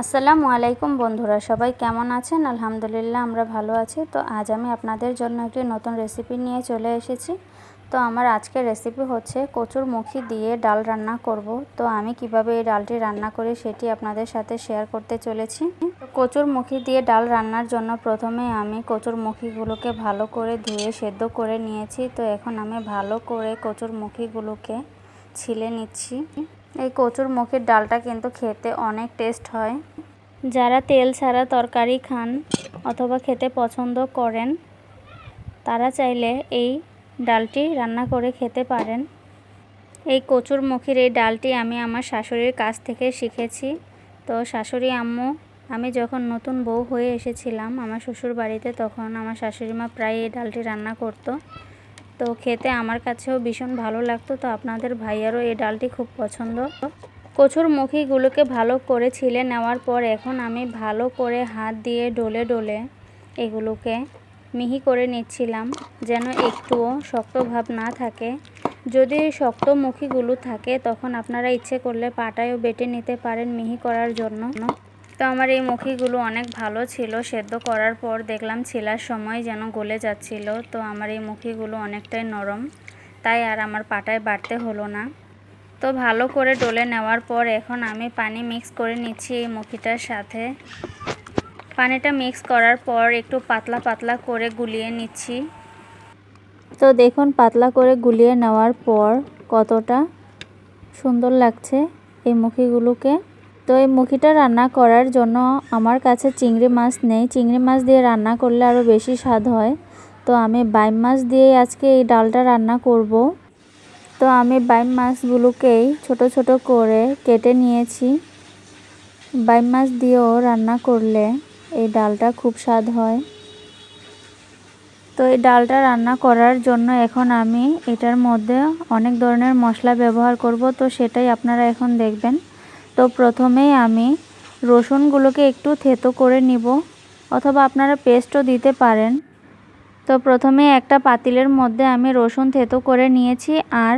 আসসালামু আলাইকুম বন্ধুরা, সবাই কেমন আছেন? আলহামদুলিল্লাহ আমরা ভালো আছি। তো আজ আমি আপনাদের জন্য একটি নতুন রেসিপি নিয়ে চলে এসেছি। তো আমার আজকের রেসিপি হচ্ছে কচুর মুখি দিয়ে ডাল রান্না করব। তো আমি কীভাবে এই ডালটি রান্না করি সেটি আপনাদের সাথে শেয়ার করতে চলেছি। কচুর মুখি দিয়ে ডাল রান্নার জন্য প্রথমে আমি কচুর মুখিগুলোকে ভালো করে ধুয়ে সেদ্ধ করে নিয়েছি। তো এখন আমি ভালো করে কচুর মুখিগুলোকে ছিলে নিচ্ছি। এই কচুর মুখের ডালটা কিন্তু খেতে অনেক টেস্ট হয়। যারা তেল ছাড়া তরকারি খান অথবা খেতে পছন্দ করেন, তারা চাইলে এই ডালটি রান্না করে খেতে পারেন। এই কচুর মুখির এই ডালটি আমি আমার শাশুড়ির কাছ থেকে শিখেছি। তো শাশুড়ি, আম্মু, আমি যখন নতুন বউ হয়ে এসেছিলাম আমার শ্বশুর বাড়িতে তখন আমার শাশুড়ি মা প্রায় এই ডালটি রান্না করতো। তো খেতে আমার কাছেও ভীষণ ভালো লাগতো, তো আপনাদের ভাইয়ারও এই ডালটি খুব পছন্দ। কচুর মুখিগুলোকে ভালো করে ছিলে নেওয়ার পর এখন আমি ভালো করে হাত দিয়ে ডলে ডলে এগুলোকে মিহি করে নিচ্ছিলাম যেন একটুও শক্ত ভাব না থাকে। যদি শক্ত মুখিগুলো থাকে তখন আপনারা ইচ্ছে করলে পাটায়ও বেটে নিতে পারেন মিহি করার জন্য। তো আমার এই মুখিগুলো অনেক ভালো ছিল। সেদ্ধ করার পর দেখলাম ছিলার সময় যেন গলে যাচ্ছিল। তো আমার এই মুখিগুলো অনেকটাই নরম। তাই আর আমার পাটায় বাড়তে হলো না। তো ভালো করে ডলে নেওয়ার পর এখন আমি পানি মিক্স করে নিচ্ছি এই মুখিটার সাথে। পানিটা মিক্স করার পর একটু পাতলা পাতলা করে গুলিয়ে নিচ্ছি। তো দেখুন পাতলা করে গুলিয়ে নেওয়ার পর কতটা সুন্দর লাগছে এই মুখিগুলোকে। তো এই মুখিটা রান্না করার জন্য আমার কাছে চিংড়ি মাছ নেই। চিংড়ি মাছ দিয়ে রান্না করলে আরও বেশি স্বাদ হয়। তো আমি বাইম মাছ দিয়ে আজকে এই ডালটা রান্না করব। তো আমি বাইম মাছগুলোকেই ছোট ছোট করে কেটে নিয়েছি। বাইম মাছ দিয়েও রান্না করলে এই ডালটা খুব স্বাদ হয়। তো এই ডালটা রান্না করার জন্য এখন আমি এটার মধ্যে অনেক ধরনের মশলা ব্যবহার করব। তো সেটাই আপনারা এখন দেখবেন। তো প্রথমেই আমি রসুনগুলোকে একটু থেতো করে নিব, অথবা আপনারা পেস্টও দিতে পারেন। তো প্রথমে একটা পাতিলের মধ্যে আমি রসুন থেতো করে নিয়েছি আর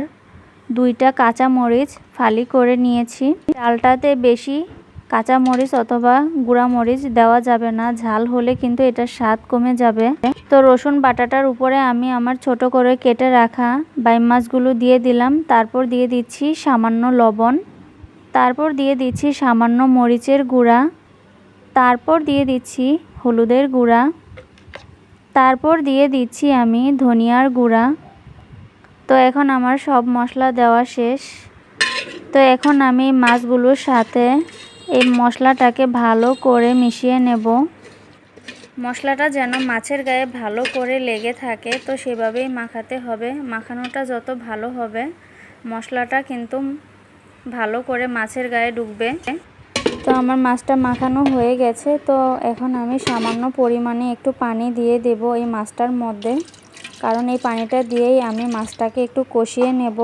দুইটা কাঁচা মরিচ ফালি করে নিয়েছি। ডালটাতে বেশি কাঁচা মরিচ অথবা গুঁড়া মরিচ দেওয়া যাবে না, ঝাল হলে কিন্তু এটার স্বাদ কমে যাবে। তো রসুন বাটাটার উপরে আমি আমার ছোট করে কেটে রাখা বাইম মাছগুলো দিয়ে দিলাম, তারপর দিয়ে দিচ্ছি সামান্য লবণ। তারপর দিয়ে দিচ্ছি সামান্য মরিচের গুঁড়া। তারপর দিয়ে দিচ্ছি হলুদের গুঁড়া। তারপর দিয়ে দিচ্ছি আমি ধনিয়ার গুঁড়া। তো এখন আমার সব মশলা দেওয়া শেষ। তো এখন আমি মাছগুলোর সাথে এই মশলাটাকে ভালো করে মিশিয়ে নেব। মশলাটা যেন মাছের গায়ে ভালো করে লেগে থাকে, তো সেভাবেই মাখাতে হবে। মাখানোটা যত ভালো হবে, মশলাটা কিন্তু ভালো করে মাছের গায়ে ডুববে তো আমার মাছটা মাখানো হয়ে গেছে, তো এখন আমি সামান্য পরিমাণে একটু পানি দিয়ে দেব এই মাছটার মধ্যে। কারণ এই পানিটা দিয়েই আমি মাছটাকে একটু কষিয়ে নেব।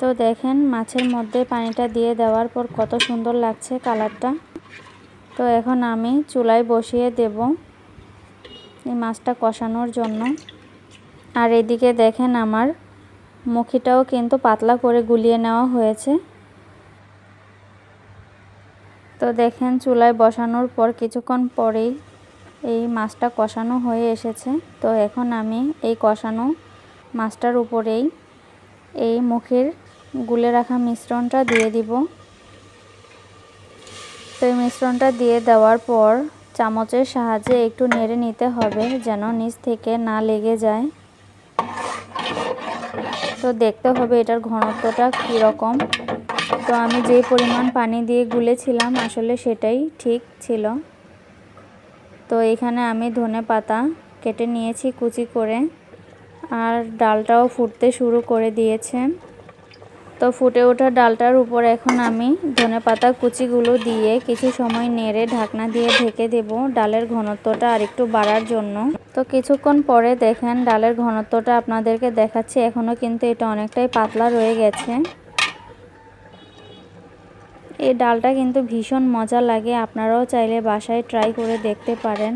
তো দেখেন মাছের মধ্যে পানিটা দিয়ে দেওয়ার পর কত সুন্দর লাগছে কালারটা। তো এখন আমি চুলায় বসিয়ে দেব এই মাছটা কষানোর জন্য। আর এদিকে দেখেন আমার মুখিটাও কিন্তু পাতলা করে গুলিয়ে নেওয়া হয়েছে। তো দেখেন, চুলায় বসানোর পর কিছুক্ষণ পরেই এই মাছটা কষানো হয়ে এসেছে। তো এখন আমি এই কষানো মাছটার উপরেই এই মুখের গুলে রাখা মিশ্রণটা দিয়ে দিব। তো এই মিশ্রণটা দিয়ে দেওয়ার পর চামচের সাহায্যে একটু নেড়ে নিতে হবে যেন নিচ থেকে না লেগে যায়। তো দেখতে হবে এটার ঘনত্বটা কীরকম। তো আমি যে পরিমাণ পানি দিয়ে গুলেছিলাম, আসলে সেটাই ঠিক ছিল। তো এখানে আমি ধনে পাতা কেটে নিয়েছি কুচি করে, আর ডালটাও ফুটতে শুরু করে দিয়েছে। তো ফুটে ওঠা ডালটার উপর এখন আমি ধনে পাতা কুচিগুলো দিয়ে কিছু সময় নেড়ে ঢাকনা দিয়ে ঢেকে দেব ডালের ঘনত্বটা আরেকটু বাড়ার জন্য। তো কিছুক্ষণ পরে দেখেন ডালের ঘনত্বটা আপনাদেরকে দেখাচ্ছি এখনও কিন্তু এটা অনেকটাই পাতলা রয়ে গেছে। এই ডালটা কিন্তু ভীষণ মজা লাগে, আপনারাও চাইলে বাসায় ট্রাই করে দেখতে পারেন।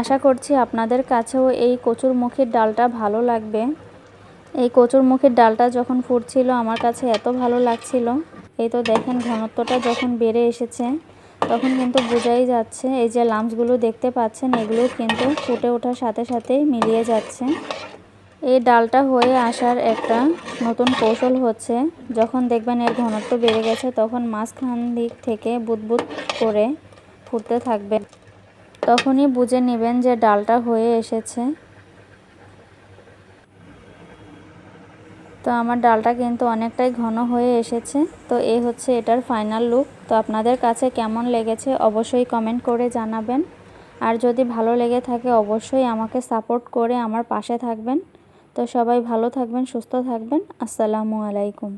আশা করছি আপনাদের কাছেও এই কচুর মুখের ডালটা ভালো লাগবে। এই কচুর মুখের ডালটা যখন ফুটছিল, আমার কাছে এত ভালো লাগছিল। এই তো দেখেন ঘনত্বটা যখন বেড়ে এসেছে, তখন কিন্তু বোঝাই যাচ্ছে, এই যে লামসগুলো দেখতে পাচ্ছেন, এগুলো কিন্তু ফুটে ওঠার সাথে সাথেই মিলিয়ে যাচ্ছে। এই ডালটা হয়ে আসার একটা নতুন কৌশল হচ্ছে, যখন দেখবেন এর ঘনত্ব বেড়ে গেছে, তখন মাঝখান দিক থেকে বুদবুদ করে ফুটতে থাকবে। তখনই বুঝে নেবেন যে ডালটা হয়ে এসেছে। তো আমার ডালটা কিন্তু অনেকটাই ঘন হয়ে এসেছে। তো এই হচ্ছে এটার ফাইনাল লুক তো আপনাদের কাছে কেমন লেগেছে অবশ্যই কমেন্ট করে জানাবেন। আর যদি ভালো লেগে থাকে অবশ্যই আমাকে সাপোর্ট করে আমার পাশে থাকবেন। তো সবাই ভালো থাকবেন, সুস্থ থাকবেন। আসসালামু আলাইকুম।